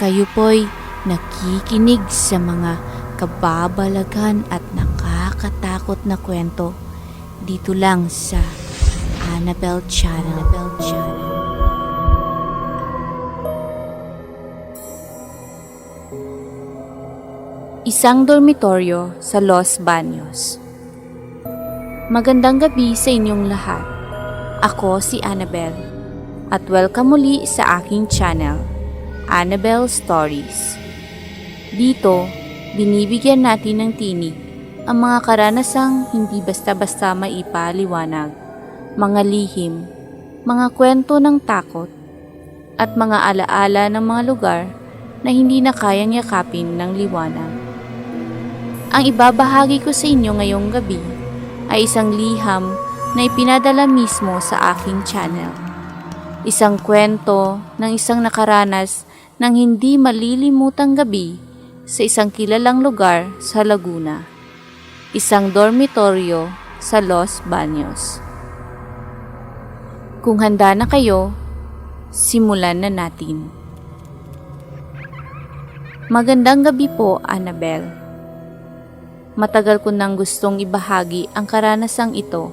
Kayo po'y nakikinig sa mga kababalaghan at nakakatakot na kwento dito lang sa Annabelle Channel. Annabelle Channel. Isang dormitoryo sa Los Baños. Magandang gabi sa inyong lahat. Ako si Annabelle at welcome muli sa aking channel, Annabelle Stories. Dito, binibigyan natin ng tinig ang mga karanasang hindi basta-basta maipaliwanag, mga lihim, mga kwento ng takot, at mga alaala ng mga lugar na hindi na kayang yakapin ng liwanag. Ang ibabahagi ko sa inyo ngayong gabi ay isang liham na ipinadala mismo sa aking channel. Isang kwento ng isang nakaranas ng hindi malilimutang gabi sa isang kilalang lugar sa Laguna. Isang dormitoryo sa Los Baños. Kung handa na kayo, simulan na natin. Magandang gabi po, Annabelle. Matagal ko nang gustong ibahagi ang karanasang ito.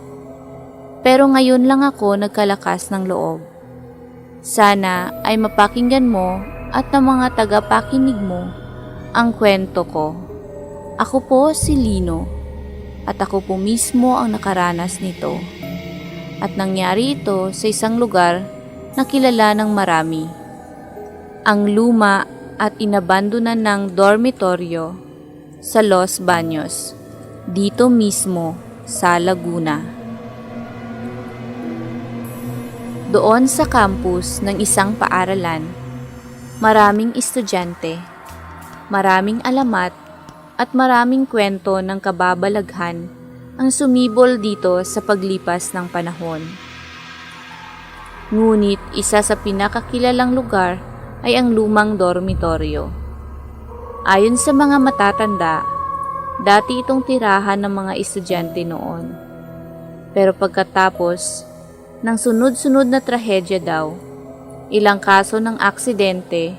Pero ngayon lang ako nagkalakas ng loob. Sana ay mapakinggan mo at ng mga tagapakinig mo ang kwento ko. Ako po si Lino at ako po mismo ang nakaranas nito. At nangyari ito sa isang lugar na kilala ng marami. Ang luma at inabandonan ng dormitoryo sa Los Baños, dito mismo sa Laguna. Doon sa campus ng isang paaralan, maraming estudyante, maraming alamat at maraming kwento ng kababalaghan ang sumibol dito sa paglipas ng panahon. Ngunit isa sa pinakakilalang lugar ay ang lumang dormitoryo. Ayon sa mga matatanda, dati itong tirahan ng mga estudyante noon. Pero pagkatapos ng sunod-sunod na trahedya daw, ilang kaso ng aksidente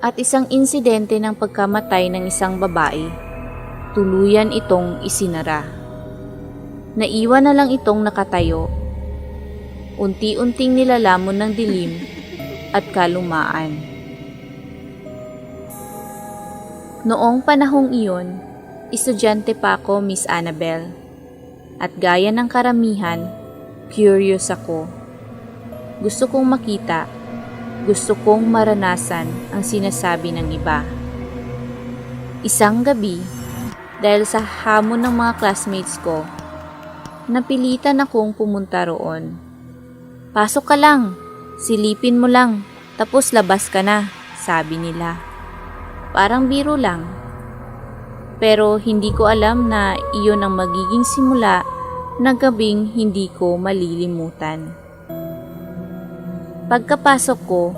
at isang insidente ng pagkamatay ng isang babae, tuluyan itong isinara. Naiwan na lang itong nakatayo. Unti-unting nilalamon ng dilim at kalumaan. Noong panahong iyon, estudyante pa ako, Miss Annabel. At gaya ng karamihan, curious ako. Gusto kong makita, gusto kong maranasan ang sinasabi ng iba. Isang gabi, dahil sa hamon ng mga classmates ko, napilitan akong pumunta roon. Pasok ka lang, silipin mo lang, tapos labas ka na, sabi nila. Parang biro lang. Pero hindi ko alam na iyon ang magiging simula ng gabing hindi ko malilimutan. Pagkapasok ko,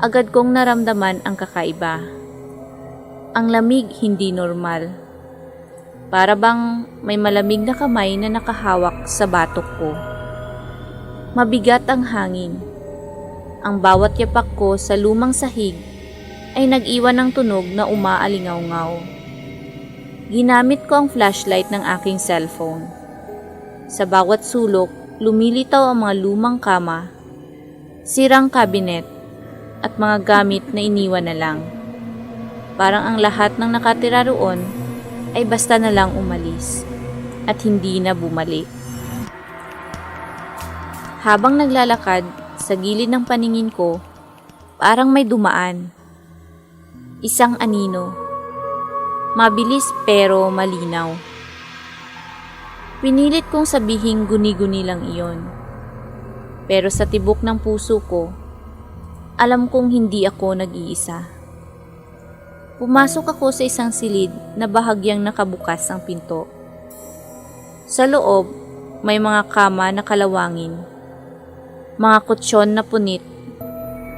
agad kong naramdaman ang kakaiba. Ang lamig hindi normal. Para bang may malamig na kamay na nakahawak sa batok ko. Mabigat ang hangin. Ang bawat yapak ko sa lumang sahig ay nag-iwan ng tunog na umaalingaw-ngaw. Ginamit ko ang flashlight ng aking cellphone. Sa bawat sulok, lumilitaw ang mga lumang kama, sirang kabinet, at mga gamit na iniwan na lang. Parang ang lahat ng nakatira roon ay basta na lang umalis at hindi na bumalik. Habang naglalakad sa gilid ng paningin ko, parang may dumaan. Isang anino. Mabilis pero malinaw. Pinilit kong sabihing guni-guni lang iyon. Pero sa tibok ng puso ko, alam kong hindi ako nag-iisa. Pumasok ako sa isang silid na bahagyang nakabukas ang pinto. Sa loob, may mga kama na kalawangin, mga kutsyon na punit,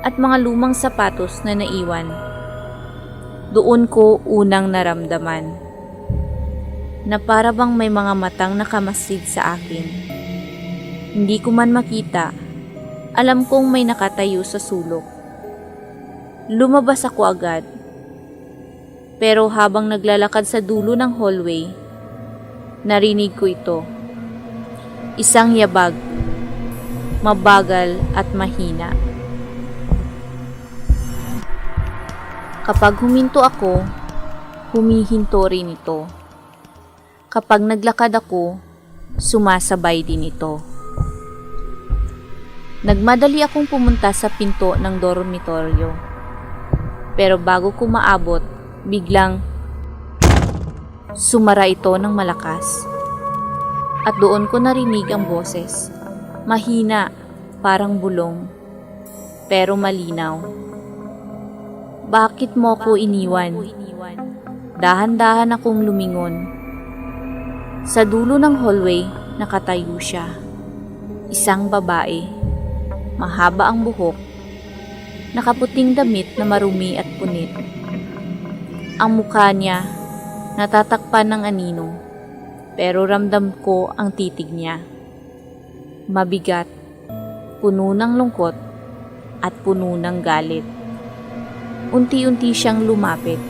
at mga lumang sapatos na naiwan. Doon ko unang naramdaman na para bang may mga matang nakamasid sa akin. Hindi ko man makita, alam kong may nakatayo sa sulok. Lumabas ako agad. Pero habang naglalakad sa dulo ng hallway, narinig ko ito. Isang yabag, mabagal at mahina. Kapag huminto ako, humihinto rin ito. Kapag naglakad ako, sumasabay din ito. Nagmadali akong pumunta sa pinto ng dormitoryo. Pero bago ko maabot, biglang sumara ito ng malakas. At doon ko narinig ang boses. Mahina, parang bulong. Pero malinaw. Bakit mo ko iniwan? Dahan-dahan akong lumingon. Sa dulo ng hallway, nakatayo siya. Isang babae. Mahaba ang buhok. Nakaputing damit na marumi at punit. Ang mukha niya, natatakpan ng anino. Pero ramdam ko ang titig niya. Mabigat, puno ng lungkot, at puno ng galit. Unti-unti siyang lumapit.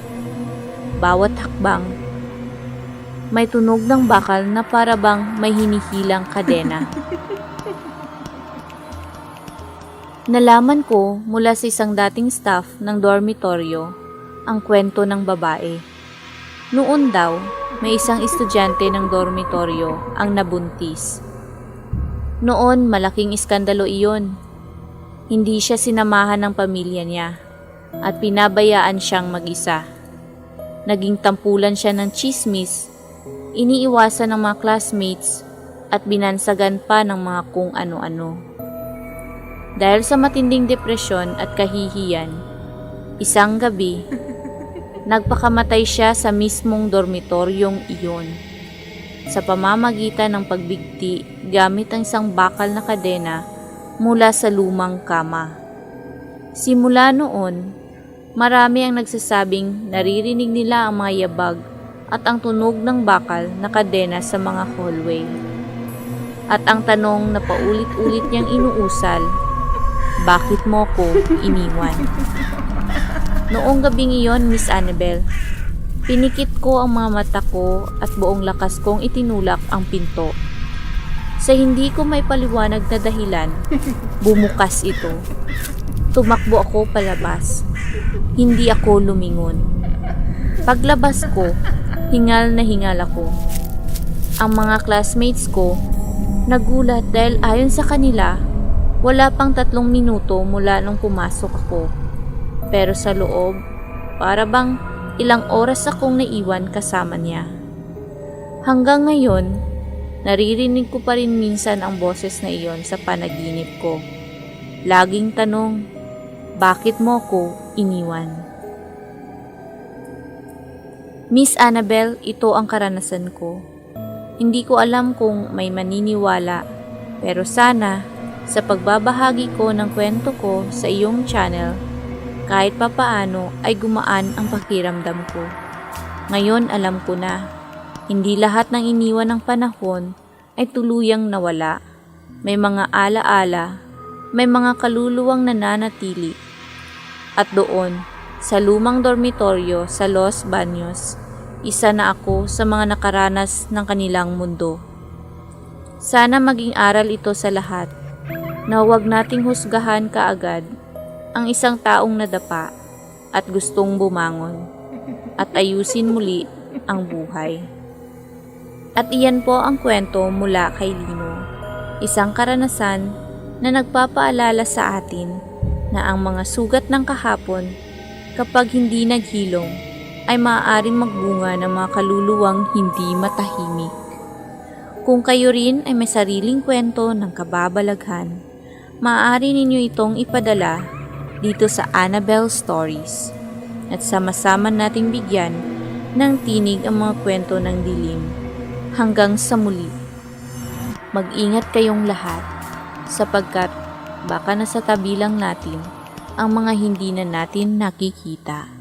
Bawat hakbang, may tunog ng bakal na para bang may hinihilang kadena. Nalaman ko mula sa isang dating staff ng dormitoryo ang kwento ng babae. Noon daw, may isang estudyante ng dormitoryo ang nabuntis. Noon, malaking iskandalo iyon. Hindi siya sinamahan ng pamilya niya at pinabayaan siyang mag-isa. Naging tampulan siya ng chismis, iniiwasan ng mga classmates at binansagan pa ng mga kung ano-ano. Dahil sa matinding depresyon at kahihiyan, isang gabi, nagpakamatay siya sa mismong dormitoryong iyon. Sa pamamagitan ng pagbigti gamit ang isang bakal na kadena mula sa lumang kama. Simula noon, marami ang nagsasabing naririnig nila ang mga yabag at ang tunog ng bakal na kadena sa mga hallway. At ang tanong na paulit-ulit niyang inuusal, bakit mo ko iniwan? Noong gabing iyon, Miss Annabel, pinikit ko ang mga mata ko at buong lakas kong itinulak ang pinto. Sa hindi ko may paliwanag na dahilan, bumukas ito. Tumakbo ako palabas. Hindi ako lumingon. Paglabas ko, hingal na hingal ako. Ang mga classmates ko, nagulat dahil ayon sa kanila, wala pang tatlong minuto mula nung pumasok ako. Pero sa loob, para bang ilang oras akong naiwan kasama niya. Hanggang ngayon, naririnig ko pa rin minsan ang boses na iyon sa panaginip ko. Laging tanong, bakit mo ko iniwan? Miss Annabel, ito ang karanasan ko. Hindi ko alam kung may maniniwala, pero sana sa pagbabahagi ko ng kwento ko sa iyong channel, kahit papaano ay gumaan ang pakiramdam ko. Ngayon alam ko na, hindi lahat ng iniwan ng panahon ay tuluyang nawala. May mga alaala, may mga kaluluwang nananatili. At doon, sa lumang dormitoryo sa Los Baños, isa na ako sa mga nakaranas ng kanilang mundo. Sana maging aral ito sa lahat na huwag nating husgahan kaagad ang isang taong nadapa at gustong bumangon at ayusin muli ang buhay. At iyan po ang kwento mula kay Lino, isang karanasan na nagpapaalala sa atin na ang mga sugat ng kahapon kapag hindi naghilom ay maaaring magbunga ng mga kaluluwang hindi matahimik. Kung kayo rin ay may sariling kwento ng kababalaghan, maaari ninyo itong ipadala dito sa Annabelle Stories at sama-sama nating bigyan ng tinig ang mga kwento ng dilim. Hanggang sa muli, mag-ingat kayong lahat sapagkat baka nasa tabi lang natin ang mga hindi na natin nakikita.